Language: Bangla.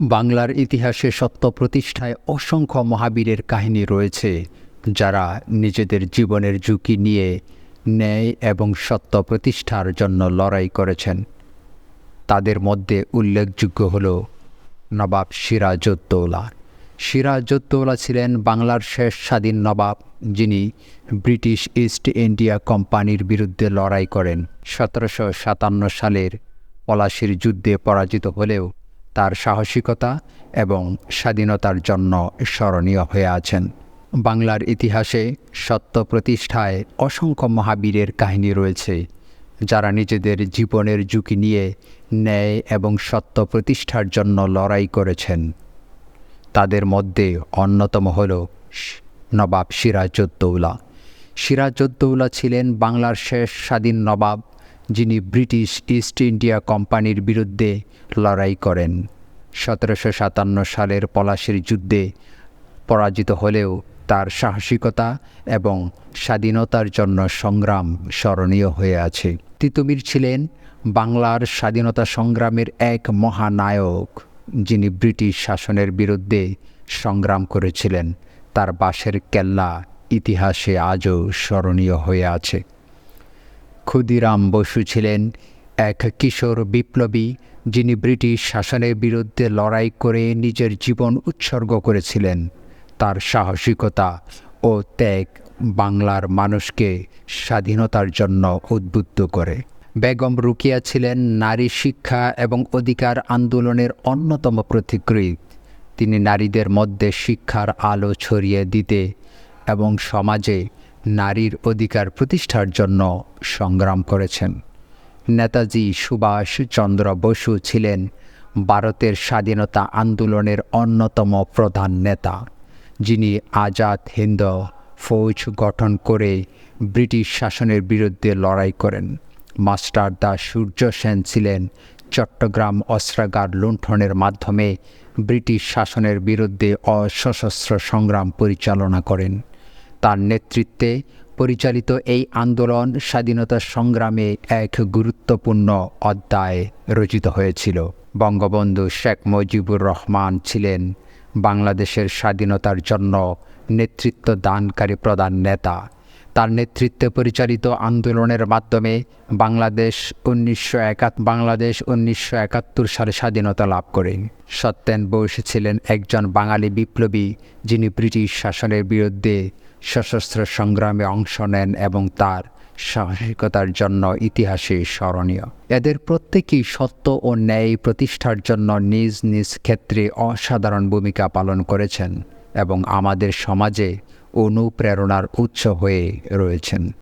বাংলার ইতিহাসে সত্য প্রতিষ্ঠায় অসংখ্য মহাবীরের কাহিনী রয়েছে, যারা নিজেদের জীবনের ঝুঁকি নিয়ে ন্যায় এবং সত্য প্রতিষ্ঠার জন্য লড়াই করেছেন। তাদের মধ্যে উল্লেখযোগ্য হল নবাব সিরাজউদ্দৌলা। সিরাজউদ্দৌলা ছিলেন বাংলার শেষ স্বাধীন নবাব, যিনি ব্রিটিশ ইস্ট ইন্ডিয়া কোম্পানির বিরুদ্ধে লড়াই করেন। সতেরোশো সাতান্ন সালের পলাশির যুদ্ধে পরাজিত হলেও তার সাহসিকতা এবং স্বাধীনতার জন্য স্মরণীয় হয়ে আছেন। বাংলার ইতিহাসে সত্য প্রতিষ্ঠায় অসংখ্য মহাবীরের কাহিনী রয়েছে, যারা নিজেদের জীবনের ঝুঁকি নিয়ে ন্যায় এবং সত্য প্রতিষ্ঠার জন্য লড়াই করেছেন। তাদের মধ্যে অন্যতম হল নবাব সিরাজউদ্দৌলা। সিরাজউদ্দৌলা ছিলেন বাংলার শেষ স্বাধীন নবাব যিনি ব্রিটিশ ইস্ট ইন্ডিয়া কোম্পানির বিরুদ্ধে লড়াই করেন। সতেরোশো সাতান্ন সালের পলাশির যুদ্ধে পরাজিত হলেও তার সাহসিকতা এবং স্বাধীনতার জন্য সংগ্রাম স্মরণীয় হয়ে আছে। তিতুমির ছিলেন বাংলার স্বাধীনতা সংগ্রামের এক মহানায়ক, যিনি ব্রিটিশ শাসনের বিরুদ্ধে সংগ্রাম করেছিলেন। তার বাঁশের কেল্লা ইতিহাসে আজও স্মরণীয় হয়ে আছে। ক্ষুদিরাম বসু ছিলেন এক কিশোর বিপ্লবী যিনি ব্রিটিশ শাসনের বিরুদ্ধে লড়াই করে নিজের জীবন উৎসর্গ করেছিলেন। তার সাহসিকতা ও ত্যাগ বাংলার মানুষকে স্বাধীনতার জন্য উদ্বুদ্ধ করে। বেগম রুকিয়া ছিলেন নারী শিক্ষা এবং অধিকার আন্দোলনের অন্যতম প্রতিকৃত। তিনি নারীদের মধ্যে শিক্ষার আলো ছড়িয়ে দিতে এবং সমাজে নারীর অধিকার প্রতিষ্ঠার জন্য সংগ্রাম করেছেন। নেতাজি সুভাষ চন্দ্র বসু ছিলেন ভারতের স্বাধীনতা আন্দোলনের অন্যতম প্রধান নেতা, যিনি আজাদ হিন্দ ফৌজ গঠন করে ব্রিটিশ শাসনের বিরুদ্ধে লড়াই করেন। মাস্টার দা সূর্য সেন ছিলেন চট্টগ্রাম অস্ত্রাগার লুণ্ঠনের মাধ্যমে ব্রিটিশ শাসনের বিরুদ্ধে অসশস্ত্র সংগ্রাম পরিচালনা করেন। তার নেতৃত্বে পরিচালিত এই আন্দোলন স্বাধীনতা সংগ্রামে এক গুরুত্বপূর্ণ অধ্যায় রচিত হয়েছিল। বঙ্গবন্ধু শেখ মুজিবুর রহমান ছিলেন বাংলাদেশের স্বাধীনতার জন্য নেতৃত্ব দানকারী প্রধান নেতা। তার নেতৃত্বে পরিচালিত আন্দোলনের মাধ্যমে বাংলাদেশ উনিশশো একাত বাংলাদেশ উনিশশো একাত্তর সালে স্বাধীনতা লাভ করেন। সত্যেন বোস ছিলেন একজন বাঙালি বিপ্লবী যিনি ব্রিটিশ শাসনের বিরুদ্ধে সশস্ত্র সংগ্রামে অংশ নেন এবং তার সাহসিকতার জন্য ইতিহাসে স্মরণীয়। এদের প্রত্যেকেই সত্য ও ন্যায় প্রতিষ্ঠার জন্য নিজ নিজ ক্ষেত্রে অসাধারণ ভূমিকা পালন করেছেন এবং আমাদের সমাজে অনুপ্রেরণার উৎস হয়ে রয়েছেন।